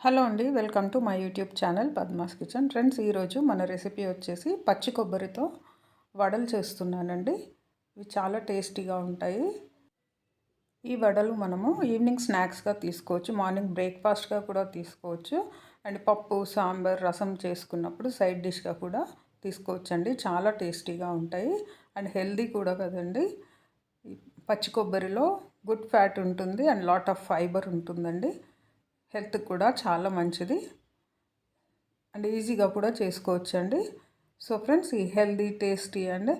Hello అండి welcome to my YouTube channel Padma's kitchen. Friends ఈరోజు మన రెసిపీ వచ్చేసి పచ్చి కొబ్బరితో వడలు చేస్తున్నానండి. ఇవి చాలా టేస్టీగా ఉంటాయి. ఈ వడలు మనము ఈవినింగ్ స్నాక్స్గా తీసుకోవచ్చు మార్నింగ్ బ్రేక్ఫాస్ట్గా కూడా తీసుకోవచ్చు అండ్ పప్పు సాంబార్ రసం చేసుకున్నప్పుడు సైడ్ డిష్గా కూడా తీసుకోవచ్చు అండి చాలా టేస్టీగా ఉంటాయి అండ్ హెల్దీ కూడా కదండి. పచ్చి కొబ్బరిలో గుడ్ ఫ్యాట్ ఉంటుంది అండ్ లాట్ ఆఫ్ ఫైబర్ ఉంటుందండి. హెల్త్ కూడా చాలా మంచిది. అండ్ ఈజీగా కూడా చేసుకోవచ్చు అండి సో ఫ్రెండ్స్ ఈ హెల్దీ టేస్టీ అండ్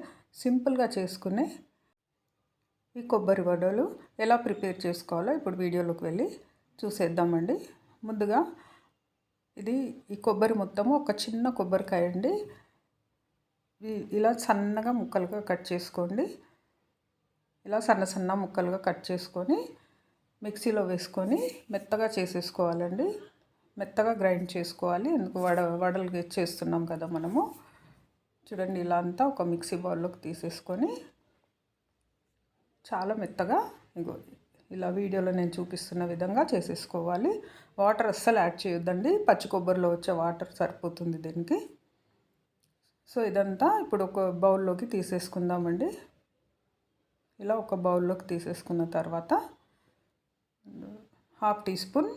సింపుల్గా చేసుకునే ఈ కొబ్బరి వడలు ఎలా ప్రిపేర్ చేసుకోవాలో ఇప్పుడు వీడియోలోకి వెళ్ళి చూసేద్దామండి. ముందుగా ఇది ఈ కొబ్బరి మొత్తము ఒక చిన్న కొబ్బరికాయ అండి. ఇలా సన్నగా ముక్కలుగా కట్ చేసుకోండి. ఇలా సన్న సన్న ముక్కలుగా కట్ చేసుకొని మిక్సీలో వేసుకొని మెత్తగా చేసేసుకోవాలండి. మెత్తగా గ్రైండ్ చేసుకోవాలి. ఎందుకు? వడ వడలు చేస్తున్నాం కదా మనము. చూడండి ఇలా అంతా ఒక మిక్సీ బౌల్లోకి తీసేసుకొని చాలా మెత్తగా ఇంకో ఇలా వీడియోలో నేను చూపిస్తున్న విధంగా చేసేసుకోవాలి. వాటర్ అస్సలు యాడ్ చేయొద్దండి. పచ్చి కొబ్బరిలో వచ్చే వాటర్ సరిపోతుంది దీనికి. సో ఇదంతా ఇప్పుడు ఒక బౌల్లోకి తీసేసుకుందామండి. ఇలా ఒక బౌల్లోకి తీసేసుకున్న తర్వాత హాఫ్ టీ స్పూన్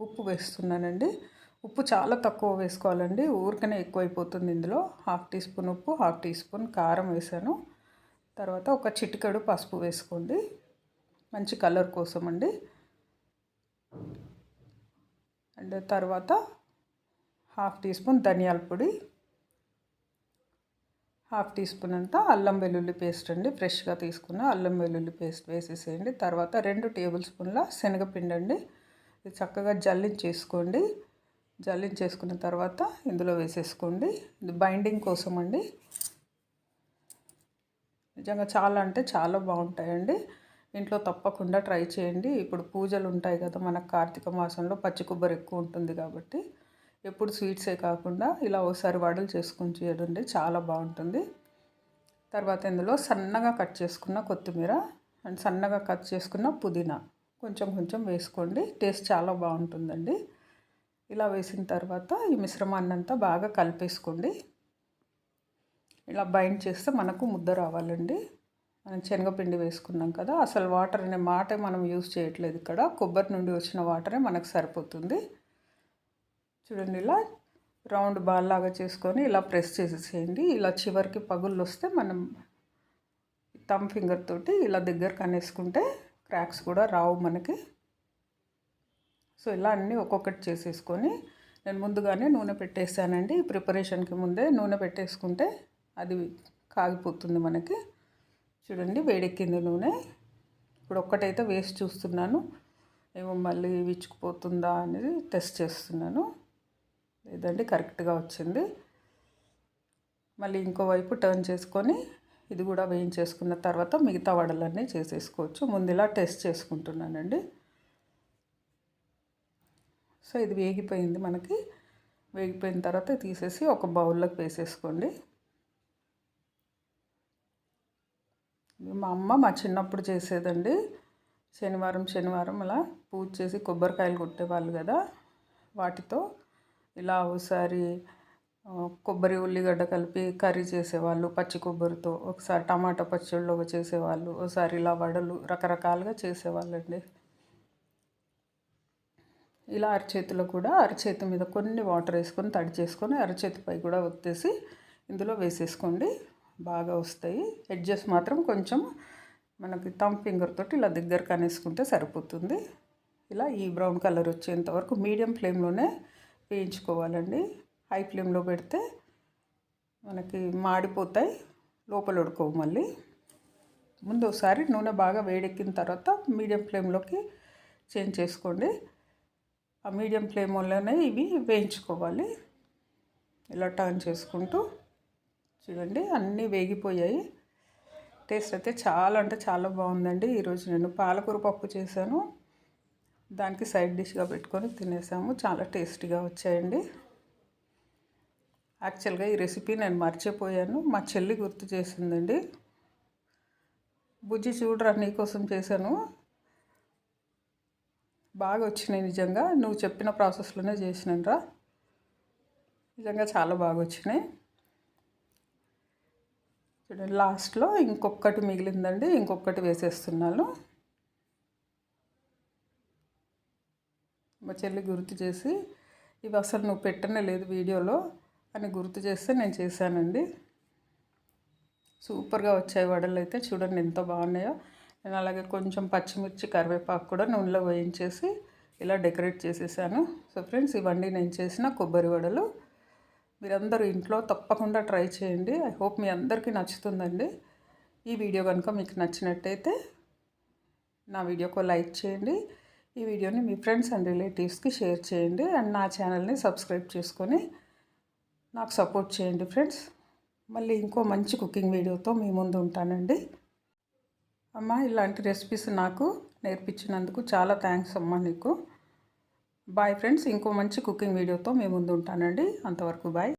ఉప్పు వేస్తున్నానండి. ఉప్పు చాలా తక్కువ వేసుకోవాలండి. ఊరికనే ఎక్కువైపోతుంది ఇందులో. హాఫ్ టీ స్పూన్ ఉప్పు హాఫ్ టీ స్పూన్ కారం వేసాను. తర్వాత ఒక చిటికెడు పసుపు వేసుకోండి. మంచి కలర్ కోసం అండి. అండ్ తర్వాత హాఫ్ టీ స్పూన్ ధనియాల పొడి. హాఫ్ టీ స్పూన్ అంతా అల్లం వెల్లుల్లి పేస్ట్ అండి ఫ్రెష్గా తీసుకున్న అల్లం వెల్లుల్లి పేస్ట్ వేసేసేయండి. తర్వాత రెండు టేబుల్ స్పూన్ల శనగపిండి అండి ఇది చక్కగా జల్లించేసుకోండి. జల్లించేసుకున్న తర్వాత ఇందులో వేసేసుకోండి. ఇది బైండింగ్ కోసం అండి. నిజంగా చాలా అంటే చాలా బాగుంటాయండి. ఇంట్లో తప్పకుండా ట్రై చేయండి. ఇప్పుడు పూజలు ఉంటాయి కదా మనకు కార్తీక మాసంలో పచ్చి కొబ్బరి ఎక్కువ ఉంటుంది కాబట్టి. ఎప్పుడు స్వీట్సే కాకుండా ఇలా ఒకసారి వడలు చేసుకొని చూడండి చాలా బాగుంటుంది. తర్వాత ఇందులో సన్నగా కట్ చేసుకున్న కొత్తిమీర అండ్ సన్నగా కట్ చేసుకున్న పుదీనా. కొంచెం కొంచెం వేసుకోండి. టేస్ట్ చాలా బాగుంటుందండి. ఇలా వేసిన తర్వాత ఈ మిశ్రమాన్ని అంతా బాగా కలిపేసుకోండి. ఇలా బైండ్ చేస్తే మనకు ముద్ద రావాలండి. మనం శనగపిండి వేసుకున్నాం కదా అసలు వాటర్ అనే మాటే మనం యూజ్ చేయట్లేదు ఇక్కడ. కొబ్బరి నుండి వచ్చిన వాటరే మనకు సరిపోతుంది. చూడండి ఇలా రౌండ్ బాల్ లాగా చేసుకొని ఇలా ప్రెస్ చేసేసేయండి. ఇలా చివరికి పగుళ్ళు వస్తే మనం థమ్ ఫింగర్ తోటి ఇలా దగ్గరకు అనేసుకుంటే క్రాక్స్ కూడా రావు మనకి. సో ఇలా అన్నీ ఒక్కొక్కటి చేసేసుకొని నేను ముందుగానే నూనె పెట్టేసానండి. ప్రిపరేషన్కి ముందే నూనె పెట్టేసుకుంటే అది కాగిపోతుంది మనకి. చూడండి వేడెక్కింది నూనె. ఇప్పుడు ఒక్కటైతే వేసి చూస్తున్నాను. ఏమో మళ్ళీ విచ్చుకుపోతుందా అనేది టెస్ట్ చేస్తున్నాను. లేదండి కరెక్ట్గా వచ్చింది. మళ్ళీ ఇంకోవైపు టర్న్ చేసుకొని ఇది కూడా వేయించేసుకున్న తర్వాత మిగతా వడలన్నీ చేసేసుకోవచ్చు. ముందు ఇలా టెస్ట్ చేసుకుంటున్నానండి. సో ఇది వేగిపోయింది మనకి. వేగిపోయిన తర్వాత తీసేసి ఒక బౌల్లోకి వేసేసుకోండి. మా అమ్మ మా చిన్నప్పుడు చేసేదండి. శనివారం శనివారం అలా పూజ చేసి కొబ్బరికాయలు కొట్టేవాళ్ళు కదా వాటితో. ఇలా ఒకసారి కొబ్బరి ఉల్లిగడ్డ కలిపి కర్రీ చేసేవాళ్ళు పచ్చి కొబ్బరితో. ఒకసారి టమాటా పచ్చళ్ళు చేసేవాళ్ళు. ఒకసారి ఇలా వడలు రకరకాలుగా చేసేవాళ్ళండి. ఇలా అరచేతిలో కూడా అరచేతి మీద కొన్ని వాటర్ వేసుకొని తడి చేసుకొని అరచేతిపై కూడా ఒత్తేసి ఇందులో వేసేసుకోండి. బాగా వస్తాయి. ఎడ్జెస్ మాత్రం కొంచెం మనకి థమ్ ఫింగర్ తోటి ఇలా దగ్గర కనేసుకుంటే సరిపోతుంది. ఇలా ఈ బ్రౌన్ కలర్ వచ్చేంత వరకు మీడియం ఫ్లేమ్లోనే వేయించుకోవాలండి. హై ఫ్లేమ్లో పెడితే మనకి మాడిపోతాయి. లోపల ఉడుకోవు మళ్ళీ. ముందు ఒకసారి నూనె బాగా వేడెక్కిన తర్వాత మీడియం ఫ్లేమ్లోకి చేంజ్ చేసుకోండి. ఆ మీడియం ఫ్లేమ్లోనే ఇవి వేయించుకోవాలి. ఇలా టర్న్ చేసుకుంటూ చూడండి అన్నీ వేగిపోయాయి. టేస్ట్ అయితే చాలా అంటే చాలా బాగుందండి. ఈరోజు నేను పాలకూర పప్పు చేశాను. దానికి సైడ్ డిష్గా పెట్టుకొని తినేసాము. చాలా టేస్టీగా వచ్చాయండి. యాక్చువల్గా ఈ రెసిపీ నేను మర్చిపోయాను. మా చెల్లి గుర్తు చేసిందండి. బుజ్జి చూడరా నీకోసం చేశాను. బాగా వచ్చినాయి నిజంగా. నువ్వు చెప్పిన ప్రాసెస్లోనే చేసినరా నిజంగా చాలా బాగా వచ్చినాయి. చూడండి లాస్ట్లో ఇంకొకటి మిగిలిందండి. ఇంకొకటి వేసేస్తున్నాను. మా చెల్లి గుర్తు చేసి ఇవి అసలు నువ్వు పెట్టనే లేదు వీడియోలో అని గుర్తు చేస్తే నేను చేశానండి. సూపర్గా వచ్చాయి వడలు అయితే. చూడండి ఎంత బాగున్నాయో. నేను అలాగే కొంచెం పచ్చిమిర్చి కరివేపాకు కూడా నూనెలో వేయించేసి ఇలా డెకరేట్ చేసేసాను. సో ఫ్రెండ్స్ ఇవన్నీ నేను చేసిన కొబ్బరి వడలు. మీరందరూ ఇంట్లో తప్పకుండా ట్రై చేయండి. ఐ హోప్ మీ అందరికీ నచ్చుతుందండి. ఈ వీడియో కనుక మీకు నచ్చినట్టయితే నా వీడియోకు లైక్ చేయండి. ఈ వీడియోని మీ ఫ్రెండ్స్ అండ్ రిలేటివ్స్కి షేర్ చేయండి అండ్ నా ఛానల్ని సబ్స్క్రైబ్ చేసుకొని నాకు సపోర్ట్ చేయండి ఫ్రెండ్స్. మళ్ళీ ఇంకో మంచి కుకింగ్ వీడియోతో మీ ముందు ఉంటానండి. అమ్మ ఇలాంటి రెసిపీస్ నాకు నేర్పించినందుకు చాలా థ్యాంక్స్ అమ్మ నీకు. బాయ్ ఫ్రెండ్స్ ఇంకో మంచి కుకింగ్ వీడియోతో మీ ముందు ఉంటానండి. అంతవరకు బాయ్.